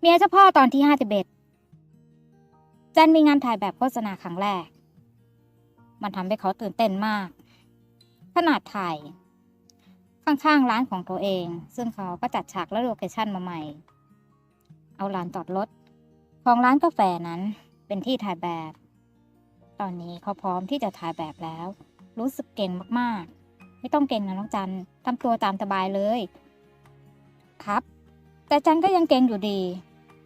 เมียเจ้าพ่อตอนที่ห้าสิบเอ็ดจันมีงานถ่ายแบบโฆษณาครั้งแรก มันทำให้เขาตื่นเต้นมาก ขนาดถ่าย ข้างๆร้านของตัวเอง ซึ่งเขาก็จัดฉากและโลเคชั่นมาใหม่ เอาลานจอดรถของร้านกาแฟนั้นเป็นที่ถ่ายแบบ ตอนนี้เขาพร้อมที่จะถ่ายแบบแล้ว รู้สึกเก่งมากๆ ไม่ต้องเก่งนะน้องจันทำตัวตามสบายเลย ครับ แต่จันก็ยังเก่งอยู่ดี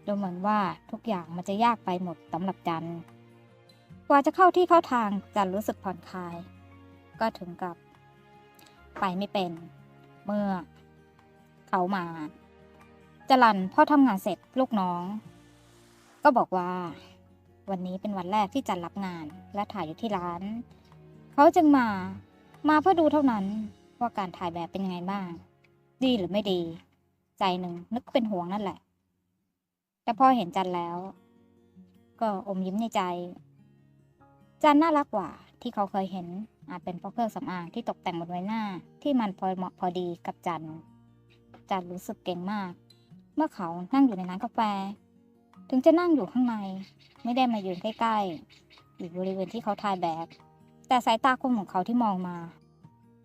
ดูเหมือนว่าทุกอย่างมันจะยากไปหมดสำหรับจันกว่าจะเข้าที่เข้าทางจันรู้สึกผ่อนคลาย ก็ถึงกับ ไปไม่เป็น เมื่อ เขามาจรันพ่อทำงานเสร็จลูกน้อง ก็บอกว่า วันนี้เป็นวันแรกที่จันรับงาน และถ่ายอยู่ที่ร้าน เขาจึงมามาเพื่อดูเท่านั้นว่าการถ่ายแบบเป็นยังไงบ้าง ดีหรือไม่ดี ใจหนึ่งนึกเป็นห่วงนั่นแหละ แต่พอเห็นจันแล้ว ก็อมยิ้มในใจ จันน่ารักกว่าที่เขาเคยเห็น อาจเป็นเพราะเครื่องสำอางที่ตกแต่งบนใบหน้า ที่มันพอเหมาะพอดีกับจันจันรู้สึกเก่งมาก เมื่อเขานั่งอยู่ในร้านกาแฟ ถึงจะนั่งอยู่ข้างใน ไม่ได้มายืนใกล้ๆอยู่บริเวณที่เขาถ่ายแบบแต่สายตาคมของเขาที่มองมา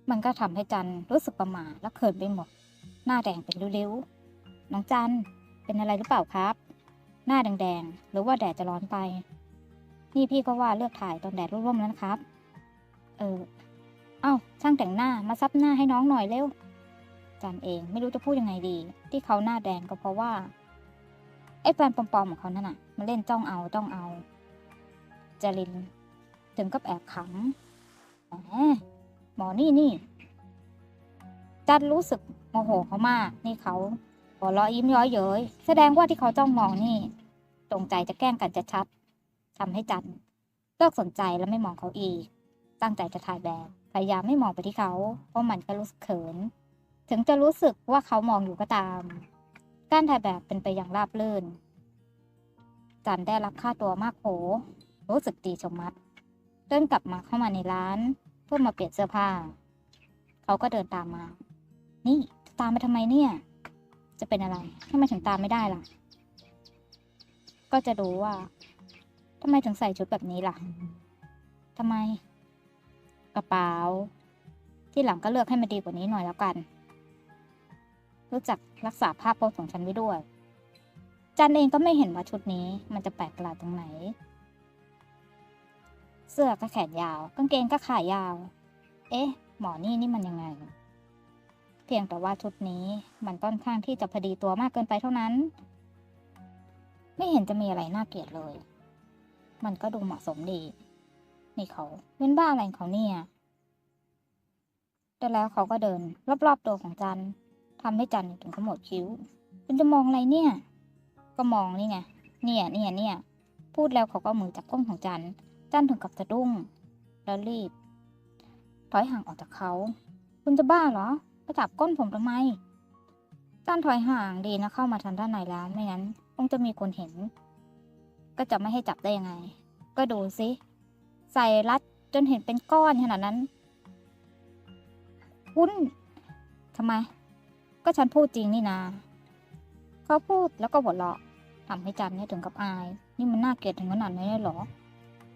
มันก็ทำให้จันรู้สึกประหม่าและเขินไปหมด หน้าแดงเป็นริ้วๆน้องจันเป็นอะไรหรือเปล่าครับ หน้าแดงๆ หรือว่าแดดจะร้อนไป นี่พี่ก็ว่าเลือกถ่ายตอนแดดร่มๆแล้วนะครับ เออ เอ้า ช่างแต่งหน้ามาซับหน้าให้น้องหน่อยเร็วจันเองไม่รู้จะพูดยังไงดี ที่เขาหน้าแดงก็เพราะว่า ไอ้แฟนปลอมๆของเขานั่นน่ะมาเล่นจ้องเอาจ้องเอาจริน ถึงกับแอบขำแหมหมอนี่นี่จันรู้สึกโมโหเขามาก นี่เขา หัวเราะยิ้มย้อยเย้ยแสดงว่าที่เขาจ้องมองนี่ตรงใจจะแกล้งกันจะชัดทำให้จันเลิกสนใจและไม่มองเขาอีก ตั้งใจจะถ่ายแบบพยายามไม่มองไปที่เขา เพราะมันก็รู้สึกเขิน ถึงจะรู้สึกว่าเขามองอยู่ก็ตาม การถ่ายแบบเป็นไปอย่างราบรื่น จันได้รับค่าตัวมากโห รู้สึกดีชะมัด เดินกลับมาเข้ามาในร้าน เพื่อมาเปลี่ยนเสื้อผ้า เขาก็เดินตามมา นี่ตามมาทำไมเนี่ย จะเป็นอะไรทำไมถึงตามไม่ได้ล่ะ ก็จะรู้ว่าทำไมถึงใส่ชุดแบบนี้ล่ะทำไม กระเป๋า ที่หลังก็เลือกให้มันดีกว่านี้หน่อยแล้วกัน รู้จักรักษาภาพโพสของฉันไว้ด้วย จันเองก็ไม่เห็นว่าชุดนี้ มันจะแปลกประหลาดตรงไหน เสื้อก็แขนยาว กางเกงก็ขายาว เอ๊ะ หมอนี่นี่มันยังไง เพียงแต่ว่าชุดนี้มันค่อนข้างที่จะพอดีตัวมากเกินไปเท่านั้น ไม่เห็นจะมีอะไรน่าเกลียดเลย มันก็ดูเหมาะสมดี นี่เขาเป็นบ้าอะไรเขาเนี่ยแต่แล้วเขาก็เดิน รอบๆตัวของจันทำให้จันถึงขมวดคิ้ว คุณจะมองอะไรเนี่ย ก็มองนี่ไง เนี่ยเนี่ยเนี่ย พูดแล้วเขาก็มือจับก้นของจัน จันถึงกับสะดุ้ง แล้วรีบ ถอยห่างออกจากเขา คุณจะบ้าเหรอ มาจับก้นผมทำไมจันถอยห่างดีนะเข้ามาทางด้านในแล้วไม่งั้นคงจะมีคนเห็น ก็จะไม่ให้จับได้ยังไง ก็ดูสิใส่รัดจนเห็นเป็นก้อนขนาดนั้นคุณทำไม ก็ฉันพูดจริงนี่นาเขาพูดแล้วก็หัวเราะทำให้จันเนี่ยถึงกับอาย นี่มันน่าเกลียดถึงขนาดนี้เลยหรอ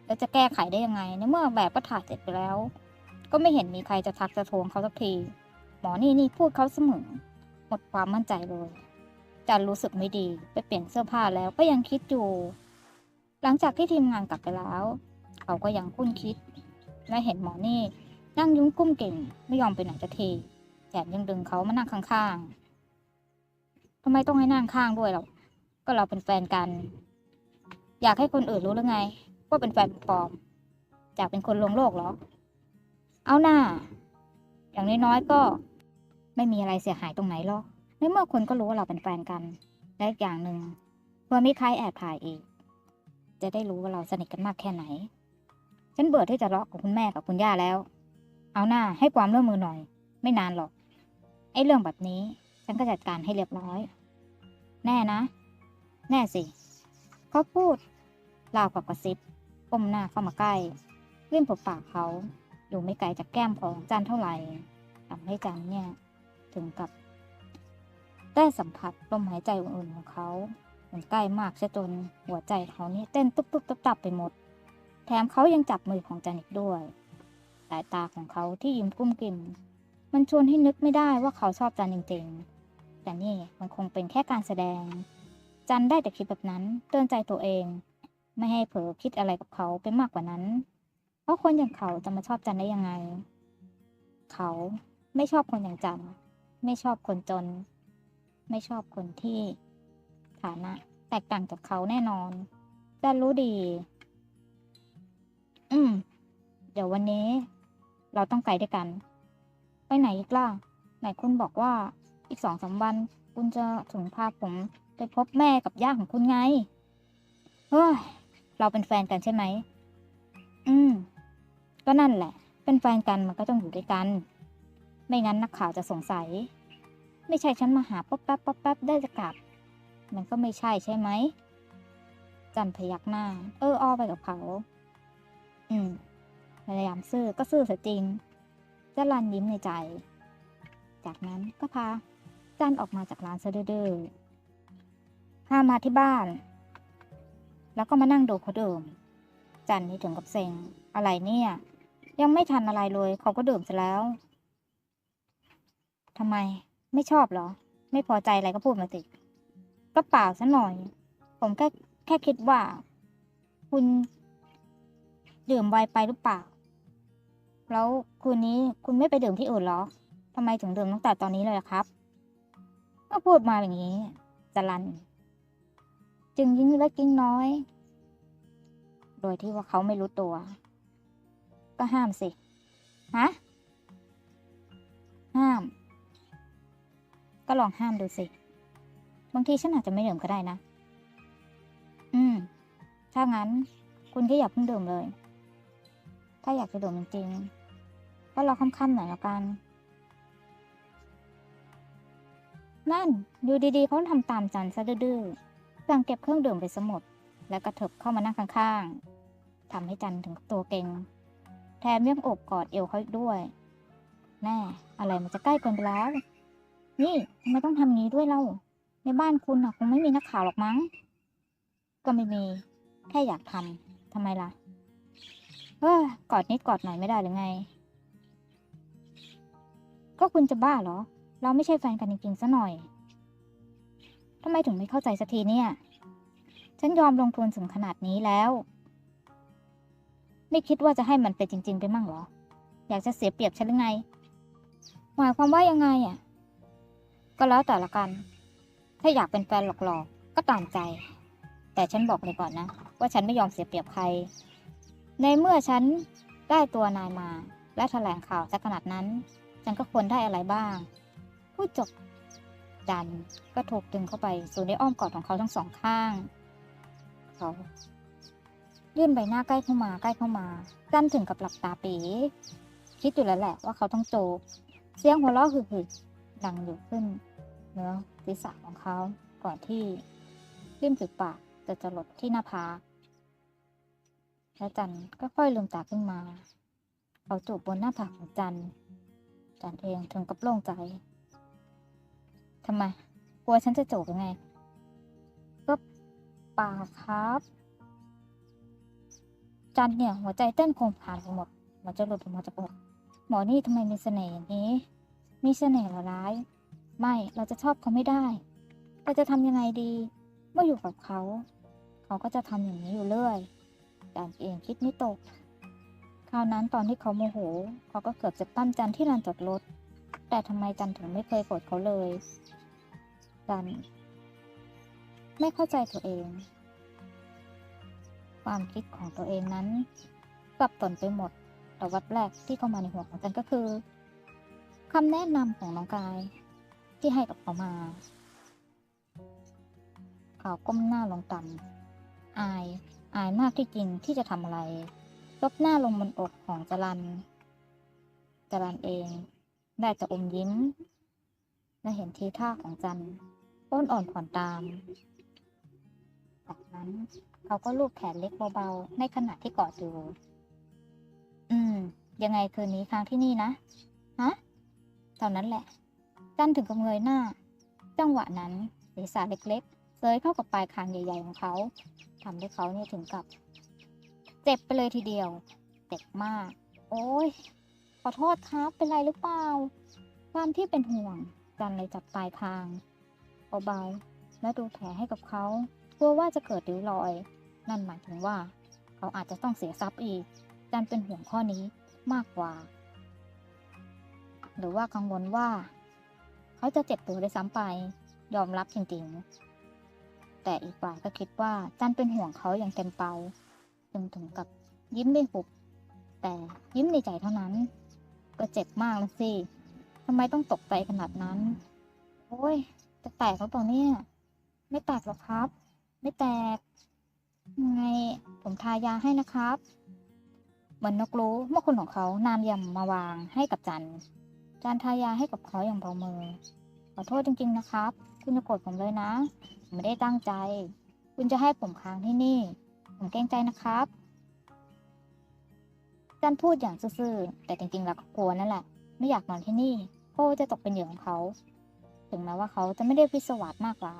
แล้วจะแก้ไขได้ยังไงในเมื่อแบบก็ถ่ายเสร็จไปแล้ว ก็ไม่เห็นมีใครจะทักจะทวงเขาสักที หมอนี่นี่พูดเขาเสมอ หมดความมั่นใจเลยจันรู้สึกไม่ดีไปเปลี่ยนเสื้อผ้าแล้วก็ยังคิดอยู่ หลังจากที่ทีมงานกลับไปแล้ว เขาก็ยังคุ้นคิด และเห็นหมอนี่นั่งยุ้งกุ้มเก่งไม่ยอมไปไหนจะทีแถมยังดึงเขามานั่งข้างๆทำไมต้องให้นั่งข้างด้วยเราก็เราเป็นแฟนกัน อยากให้คนอื่นรู้หรือไง ว่าเป็นแฟนปลอมอยากเป็นคนลวงโลกเหรอ เอาหน้า อย่างน้อยๆก็ ไม่มีอะไรเสียหายตรงไหนหรอกในเมื่อคนก็รู้ว่าเราเป็นแฟนกัน และอีกอย่างหนึ่งเพื่อไม่ใครแอบถ่ายอีก จะได้รู้ว่าเราสนิทกันมากแค่ไหน ฉันเบื่อที่จะเลาะกับคุณแม่กับคุณย่าแล้ว เอาหน้าให้ความร่วมมือหน่อย ไม่นานหรอก ไอ้เรื่องแบบนี้ ฉันก็จัดการให้เรียบร้อย แน่นะ แน่สิเขาพูดราวกับกระซิบก้มหน้าเข้ามาใกล้เลื่อนปปากเขาอยู่ไม่ไกลจากแก้มของจันเท่าไหร่ทำให้จันเนี่ย ถึงกับ ได้สัมผัสลมหายใจอุ่นๆของเขามันใกล้มากซะจนหัวใจเขานี่เต้นตุ๊บตุ๊บตับตับไปหมด แถมเขายังจับมือของจันอีกด้วย สายตาของเขาที่ยิ้มกุ้มกิ่มมันชวนให้นึกไม่ได้ว่าเขาชอบจันจริงๆ แต่นี่มันคงเป็นแค่การแสดง จันได้แต่คิดแบบนั้นเตือนใจตัวเอง ไม่ให้เผลอคิดอะไรกับเขาไปมากกว่านั้น เพราะคนอย่างเขาจะมาชอบจันได้ยังไง เขาไม่ชอบคนอย่างจัน ไม่ชอบคนจน ไม่ชอบคนที่ฐานะ แตกต่างจากเขาแน่นอนจันรู้ดี อืม เดี๋ยววันนี้ เราต้องไปด้วยกัน ไปไหนอีกล่ะ ไหนคุณบอกว่า อีกสองสามวัน คุณจะถึงพาผม ไปพบแม่กับย่าของคุณไง เฮ้ย เราเป็นแฟนกันใช่ไหม อืม ก็นั่นแหละ เป็นแฟนกันมันก็ต้องอยู่ด้วยกัน ไม่งั้นนักข่าวจะสงสัย ไม่ใช่ฉันมาหาป๊อบแป๊บป๊อบแป๊บได้จะกลับ มันก็ไม่ใช่ใช่ไหม จันพยักหน้า เอออ้อไปกับเขา อืมพยายามซื่อก็ซื่อเสียจริงจรันยิ้มในใจ จากนั้นก็พา จันออกมาจากร้านซะดื้อๆพามาที่บ้าน แล้วก็มานั่งดูเขาดื่ม จันนี่ถึงกับเซ็งอะไรเนี่ย ยังไม่ทันอะไรเลยเขาก็ดื่มซะแล้ว ทำไม ไม่ชอบเหรอ ไม่พอใจอะไรก็พูดมาสิก็เปล่าซะหน่อย ผมแค่แค่คิดว่า คุณดื่มไวไปหรือเปล่า แล้วคืนนี้คุณไม่ไปดื่มที่อื่นเหรอทำไมถึงดื่มตั้งแต่ตอนนี้เลยล่ะครับ ก็พูดมาอย่างนี้จรัน จึงยิ่งเล็กยิ่งน้อย โดยที่ว่าเขาไม่รู้ตัว ก็ห้ามสิ ฮะ ห้าม ก็ลองห้ามดูสิ บางทีฉันอาจจะไม่ดื่มก็ได้นะ อืม ถ้างั้น คุณก็อย่าเพิ่งดื่มเลย ถ้าอยากจะดื่มจริงๆ ก็รอค่ำๆหน่อยแล้วกัน นั่น อยู่ดีๆเขาทำตามจันซะดื้อๆสั่งเก็บเครื่องดื่มไปสมด แล้วกระเถิบเข้ามานั่งข้างๆทำให้จันถึงตัวเก่ง แถมยังโอบกอดเอวเขาอีกด้วย แน่ อะไรมันจะใกล้เกินไปแล้ว นี่ทำไมต้องทำงี้ด้วยเล่า ในบ้านคุณน่ะคงไม่มีนักข่าวหรอกมั้ง ก็ไม่มี แค่อยากทำทำไมล่ะ เออกอดนิดกอดหน่อยไม่ได้หรือไง ก็คุณจะบ้าเหรอ เราไม่ใช่แฟนกันจริงๆซะหน่อยทำไมถึงไม่เข้าใจสักทีเนี่ย ฉันยอมลงทุนถึงขนาดนี้แล้ว ไม่คิดว่าจะให้มันเป็นจริง ๆ ไปมั่งเหรอ อยากจะเสียเปรียบฉันหรือไง หมายความว่ายังไงอะ ก็แล้วแต่ละกัน ถ้าอยากเป็นแฟนหลอกๆ ก็ตามใจ แต่ฉันบอกเลยก่อนนะ ว่าฉันไม่ยอมเสียเปรียบใคร ในเมื่อฉันได้ตัวนายมา และแถลงข่าวซะขนาดนั้น ฉันก็ควรได้อะไรบ้าง พูดจบดันก็ถูกดึงเข้าไปสู่ในอ้อมกอดของเขาทั้งสองข้าง เขายื่นใบหน้าใกล้เข้ามาใกล้เข้ามาจันถึงกับหลับตาปี คิดอยู่แล้วแหละว่าเขาต้องโจกเสียงหัวเราะหึ่ ดังอยู่ขึ้นเนื้อศีรษะของเขาก่อนที่ริมฝีปากจะจะหลดที่หน้าผากแล้วจันก็ค่อยลืมตาขึ้นมา เขาจูบบนหน้าผากของจันจันเองถึงกับโล่งใจทำไมกลัวฉันจะจูบยังไง ก็ป่าครับ จันเนี่ยหัวใจเต้นโคงผ่านไปหมดมันจะหลุดออกมาจากอกหมอนี่ทำไมมีเสน่ห์อย่างนี้ มีเสน่ห์หรอร้าย ไม่เราจะชอบเขาไม่ได้เราจะทำยังไงดี เมื่ออยู่กับเขา เขาก็จะทำอย่างนี้อยู่เรื่อยจันเองคิดไม่ตก คราวนั้นตอนที่เขาโมโห เขาก็เกือบจะปั้มจันที่ลานจอดรถ แต่ทำไมจันถึงไม่เคยโกรธเขาเลย จัน ไม่เข้าใจตัวเอง ความคิดของตัวเองนั้นสับสนไปหมด แต่วัดแรกที่เข้ามาในหัวของจันก็คือ คำแนะนำของน้องกาย ที่ให้กับเขามา เขาก้มหน้าลงต่ำอาย อายมากที่จริงที่จะทำอะไรลบหน้าลงบนอกของจรันจรันเอง ได้แต่อมยิ้ม และเห็นทีท่าของจันอ้นอ่อนผ่อนตาม จากนั้นเขาก็ลูบแขนเล็กเบาๆ ในขณะที่กอดอยู่ อืม ยังไงคืนนี้ค้างที่นี่นะ ฮะ ตอนนั้นแหละ จันถึงกับเงยหน้า จังหวะนั้นศีรษะเล็กๆเซยเข้ากับปลายคางใหญ่ ๆ ของเขาทำให้เขาเนี่ยถึงกับ เจ็บไปเลยทีเดียว เจ็บมาก โอ้ยขอโทษครับ เป็นไรหรือเปล่า ความที่เป็นห่วง จันเลยจับปลายคางเบาๆและดูแผลให้กับเขากลัวว่าจะเกิดริ้วรอย นั่นหมายถึงว่า เขาอาจจะต้องเสียทรัพย์อีก จันเป็นห่วงข้อนี้มากกว่า หรือว่ากังวลว่า เขาจะเจ็บตัวได้วยซ้ำไป ยอมรับจริงๆ แต่อีกฝ่ายก็คิดว่าจันเป็นห่วงเขาอย่างเต็มเปาจนถึงกับยิ้มไม่หุบ แต่ยิ้มในใจเท่านั้น ก็เจ็บมากแล้วสิทำไมต้องตกใจขนาดนั้น โอ้ย จะแตกหรือเปล่าเนี่ย ไม่แตกหรอกครับ ไม่แตกยังไง ผมทายาให้นะครับเหมือนนกรู้เมื่อคนของเขานำยำมาวางให้กับจัน จันทายาให้กับเขาอย่างเบามือ ขอโทษจริง ๆ นะครับ คุณจะโกรธผมเลยนะ ผมไม่ได้ตั้งใจ คุณจะให้ผมค้างที่นี่ ผมเกรงใจนะครับจันพูดอย่างซื่อๆ แต่จริงๆ แล้วก็กลัวนั่นแหละ ไม่อยากนอนที่นี่เพราะจะตกเป็นเหยื่อของเขา ถึงแม้ว่าเขาจะไม่ได้พิศวาสมากกว่า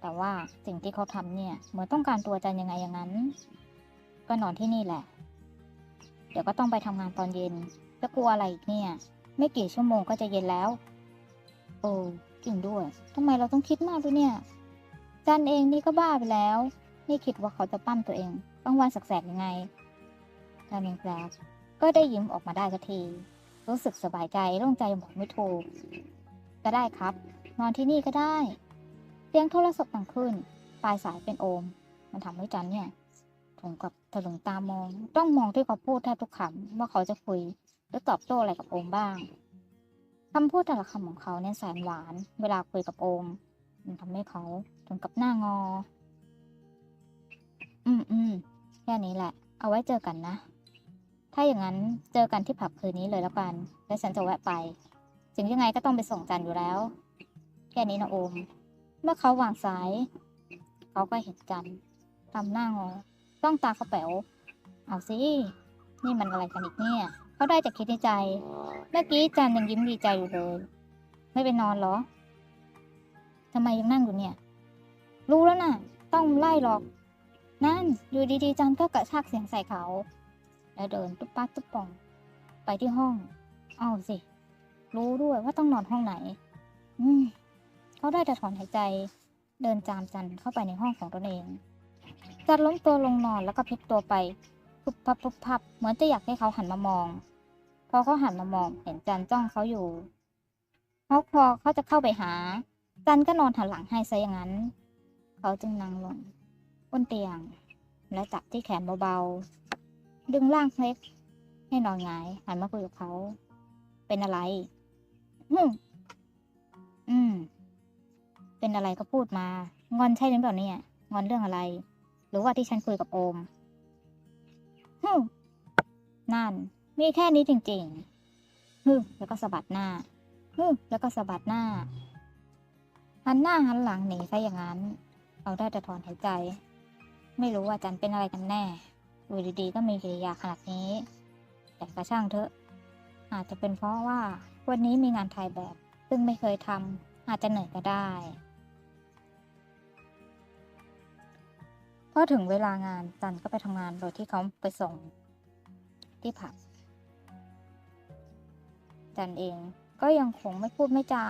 แต่ว่าสิ่งที่เขาทำเนี่ย เหมือนต้องการตัวจันยังไงอย่างนั้น ก็นอนที่นี่แหละ เดี๋ยวก็ต้องไปทำงานตอนเย็น จะกลัวอะไรอีกเนี่ย ไม่กี่ชั่วโมงก็จะเย็นแล้ว โอ้จริงด้วยทำไมเราต้องคิดมากด้วยเนี่ย จันเองนี่ก็บ้าไปแล้ว นี่คิดว่าเขาจะปั้มตัวเองกลางวันสักแสกยังไงจันเองแปลกก็ได้ยิ้มออกมาได้สักที รู้สึกสบายใจโล่งใจบอกไม่ถูกก็ได้ครับ นอนที่นี่ก็ได้เสียงโทรศัพท์ดังขึ้น ปลายสายเป็นโอม มันทำให้จันเนี่ยถึงกับถลึงตามอง ต้องมองที่เขาพูดแทบทุกคำว่าเขาจะคุย หรือตอบโต้อะไรกับโอมบ้างคำพูดแต่ละคำของเขาเนี่ยแสนหวาน เวลาคุยกับโอม มันทำให้เขาถึงกับหน้างอ อืมอืมแค่นี้แหละ เอาไว้เจอกันนะ ถ้าอย่างนั้นเจอกันที่ผับคืนนี้เลยแล้วกัน แล้วฉันจะแวะไป ถึงยังไงก็ต้องไปส่งจันอยู่แล้ว แค่นี้นะโอม เมื่อเขาวางสาย เขาก็เห็นจันทำหน้างอ ต้องตาเขาแป๋วเอาสิ นี่มันอะไรกันอีกเนี่ย เขาได้จากคิดในใจ เมื่อกี้จันยังยิ้มดีใจอยู่เลย ไม่ไปนอนเหรอทำไมยังนั่งอยู่เนี่ย รู้แล้วน่ะ ต้องไล่หรอก นั่นอยู่ดีๆจันก็กระชากเสียงใส่เขา แล้วเดินตุ๊บปั๊บตุ๊บป่อง ไปที่ห้อง เอาสิ รู้ด้วยว่าต้องนอนห้องไหน อืมเขาได้แต่ถอนหายใจ เดินจามจันเข้าไปในห้องของตนเอง จันล้มตัวลงนอนแล้วก็พลิกตัวไปพุบพับพุบพับเหมือนจะอยากให้เขาหันมามอง พอเขาหันมามองเห็นจันจ้องเขาอยู่เขาพอเขาจะเข้าไปหา จันก็นอนหันหลังให้ซะอย่างนั้น เขาจึงนั่งลงบนเตียง และจับที่แขนเบาๆดึงร่างเล็กให้นอนงายหันมาคุยกับเขา เป็นอะไร อืมอืม เป็นอะไรก็พูดมา งอนใช่หรือเปล่าเนี่ย งอนเรื่องอะไร หรือว่าที่ฉันคุยกับโอมฮึนั่น มีแค่นี้จริงๆฮึแล้วก็สะบัดหน้าฮึแล้วก็สะบัดหน้า หันหน้าหันหลังหนีซะอย่างนั้น เอาได้แต่ถอนหายใจ ไม่รู้ว่าจันเป็นอะไรกันแน่อยู่ดีๆก็มีกิริยาขนาดนี้ แต่ก็ช่างเถอะ อาจจะเป็นเพราะว่าวันนี้มีงานถ่ายแบบ ซึ่งไม่เคยทำอาจจะเหนื่อยก็ได้พอถึงเวลางานจันก็ไปทำงานโดยที่เขาไปส่งที่ผับ จันเอง ก็ยังคงไม่พูดไม่จา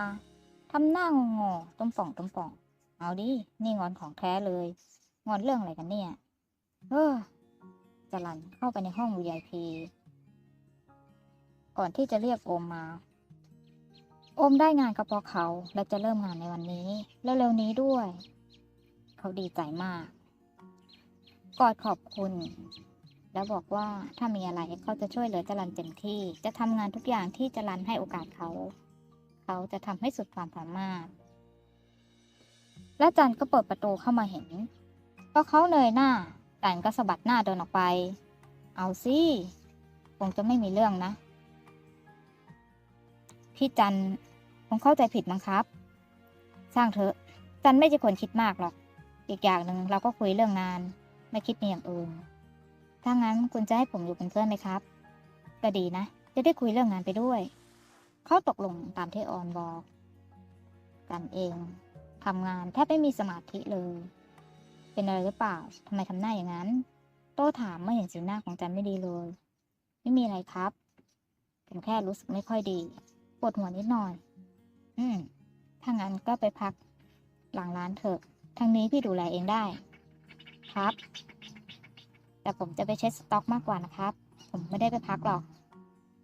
ทำหน้างงอๆต้มป่องต้มป่อง เอาดิ นี่งอนของแท้เลย งอนเรื่องอะไรกันเนี่ย เออจรันเข้าไปในห้อง VIP ก่อนที่จะเรียกโอมมา โอมได้งานกับพอเขาและจะเริ่มงานในวันนี้ และเร็วนี้ด้วย เขาดีใจมาก กอดขอบคุณ แล้วบอกว่าถ้ามีอะไรเขาจะช่วยเหลือจรันเต็มที่ จะทำงานทุกอย่างที่จรันให้โอกาสเขา เขาจะทำให้สุดความสามารถ และจันก็เปิดประตูเข้ามาเห็นพอเขาเนยหน้าจันก็สะบัดหน้าเดินออกไป เอาสิคงจะไม่มีเรื่องนะ พี่จันคงเข้าใจผิดมั้งครับ สร้างเถอะ จันไม่ใช่คนคิดมากหรอก อีกอย่างหนึ่งเราก็คุยเรื่องงาน ไม่คิดมีอย่างอื่น ถ้างั้นคุณจะให้ผมอยู่เป็นเพื่อนไหมครับ ก็ดีนะ จะได้คุยเรื่องงานไปด้วย เขาตกลงตามที่ออนบอก กันเองทำงานแทบไม่มีสมาธิเลย เป็นอะไรหรือเปล่าทำไมทำหน้าอย่างนั้น โต้ถามเมื่อเห็นสีหน้าของจันไม่ดีเลย ไม่มีอะไรครับ ผมแค่รู้สึกไม่ค่อยดี ปวดหัวนิดหน่อย อืม ถ้างั้นก็ไปพักหลังร้านเถอะ ทางนี้พี่ดูแลเองได้ ครับ แต่ผมจะไปเช็ดสต็อกมากกว่านะครับ ผมไม่ได้ไปพักหรอก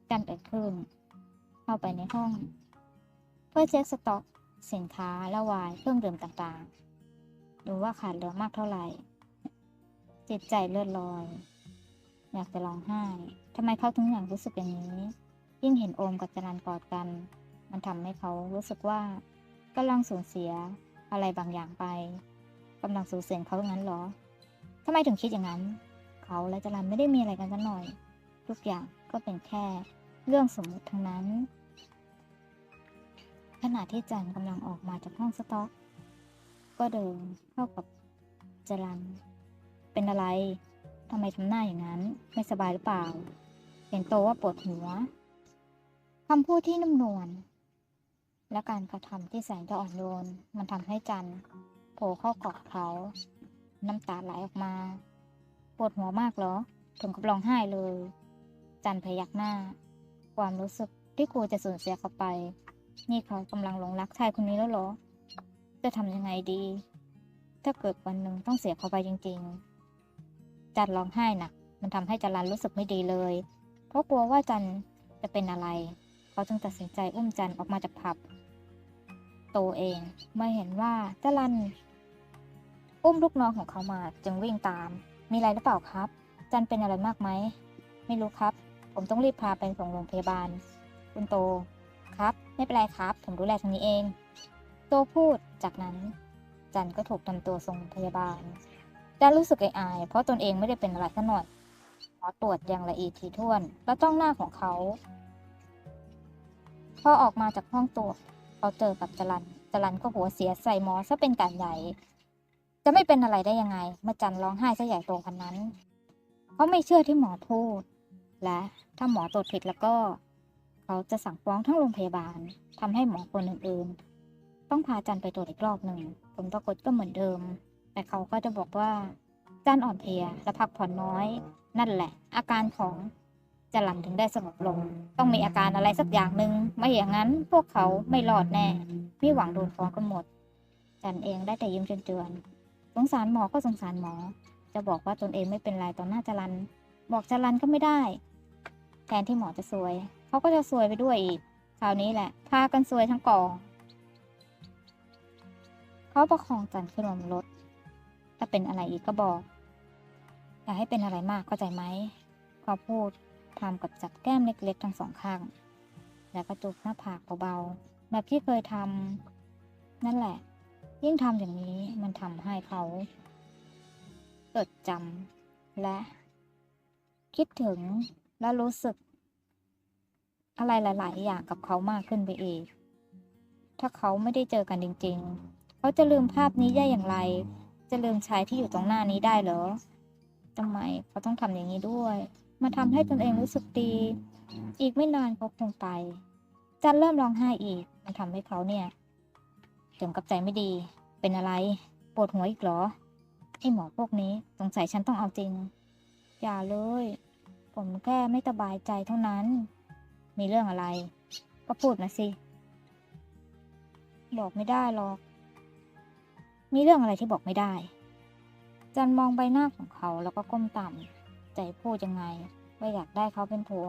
จันเปิดขึ้น เข้าไปในห้อง เพื่อเช็คสต็อก สินค้าและวายเครื่องดื่มต่างๆ ดูว่าขาดเหลือมากเท่าไหร่ จิตใจเลื่อนลอย อยากจะร้องไห้ทำไมเขาถึงอย่างรู้สึกอย่างนี้ ยิ่งเห็นโอมกับจรันกอดกัน มันทำให้เขารู้สึกว่ากำลังสูญเสียอะไรบางอย่างไปกำลังสูญเสียเขาอย่างนั้นเหรอทำไมถึงคิดอย่างนั้น เขาและจรันไม่ได้มีอะไรกันสักหน่อย ทุกอย่างก็เป็นแค่เรื่องสมมติทั้งนั้น ขณะที่จันกำลังออกมาจากห้องสต็อก ก็เดินเข้ากับจรัน เป็นอะไรทำไมทำหน้าอย่างนั้น ไม่สบายหรือเปล่า เห็นโตว่าปวดหัวคำพูดที่นุ่มนวลและการกระทำที่แสนจะอ่อนโยนมันทำให้จันโผล่เข้ากอดเขา น้ำตาไหลออกมา ปวดหัวมากเหรอ ถึงกับร้องไห้เลย จันพยักหน้า ความรู้สึกที่กลัวจะสูญเสียเขาไป นี่เขากำลังหลงรักชายคนนี้แล้วเหรอ จะทำยังไงดี ถ้าเกิดวันหนึ่งต้องเสียเขาไปจริง ๆ จันร้องไห้หนัก มันทำให้จรันรู้สึกไม่ดีเลย เพราะกลัวว่าจันจะเป็นอะไร เขาจึงตัดสินใจอุ้มจันออกมาจากผับโตเองเมื่อเห็นว่าจรันอุ้มลูกน้องของเขามาจึงวิ่งตาม มีอะไรหรือเปล่าครับ จันเป็นอะไรมากไหม ไม่รู้ครับ ผมต้องรีบพาไปส่งโรงพยาบาล คุณโต ครับ ไม่เป็นไรครับ ผมดูแลทางนี้เอง โตพูด จากนั้น จันก็ถูกนำตัวส่งพยาบาลจันรู้สึกอายเพราะตนเองไม่ได้เป็นอะไรสักหน่อยหมอตรวจอย่างละเอียดถี่ถ้วน แล้วจ้องหน้าของเขา พอออกมาจากห้องตรวจเขาเจอกับจรันจรันก็หัวเสียใส่หมอซะเป็นการใหญ่ จะไม่เป็นอะไรได้ยังไงมื่อจันร้องไห้ซะใหญ่โตขนาดนั้น เขาไม่เชื่อที่หมอพูด และถ้าหมอตรวจผิดแล้วก็ เขาจะสั่งฟ้องทั้งโรงพยาบาลทำให้หมอคนอื่นๆ ต้องพาจันไปตรวจอีกรอบหนึ่งผลปรากฏก็เหมือนเดิม แต่เขาก็จะบอกว่าจันอ่อนเพลียและพักผ่อนน้อย นั่นแหละ อาการของจรันถึงได้สงบลง ต้องมีอาการอะไรสักอย่างหนึ่งไม่อย่างนั้นพวกเขาไม่รอดแน่ ไม่หวังโดนฟ้องกันหมด จันเองได้แต่ยิ้มเจือนๆ สงสารหมอก็สงสารหมอ จะบอกว่าตนเองไม่เป็นไรต่อหน้าจรัน บอกจรันก็ไม่ได้ แทนที่หมอจะซวย เขาก็จะซวยไปด้วยอีก คราวนี้แหละ พากันซวยทั้งกอง เขาประคองจันขึ้นบนรถ ถ้าเป็นอะไรอีกก็บอก อย่าให้เป็นอะไรมากเข้าใจไหมเขาพูดทำกับจับแก้มเล็กๆทั้งสองข้าง แล้วก็จุบหน้าผากเบาๆแบบที่เคยทำนั่นแหละ ยิ่งทำอย่างนี้มันทำให้เขาจดจำและ คิดถึงและรู้สึก อะไรหลาย ๆ อย่างกับเขามากขึ้นไปอีก ถ้าเขาไม่ได้เจอกันจริง ๆ เขาจะลืมภาพนี้ได้อย่างไร จะลืมชายที่อยู่ตรงหน้านี้ได้เหรอทำไมเขาต้องทำอย่างนี้ด้วย มาทำให้ตนเองรู้สึกดี อีกไม่นานเขาคงไปจันเริ่มร้องไห้อีก มันทำให้เขาเนี่ย ถึงกับใจไม่ดี เป็นอะไร ปวดหัวอีกหรอ ไอ้หมอพวกนี้สงสัยฉันต้องเอาจริง อย่าเลย ผมแค่ไม่สบายใจเท่านั้น มีเรื่องอะไร ก็พูดมาสิ บอกไม่ได้หรอก มีเรื่องอะไรที่บอกไม่ได้ จันมองใบหน้าของเขาแล้วก็ก้มต่ำใจพูดยังไงว่าอยากได้เขาเป็นผัว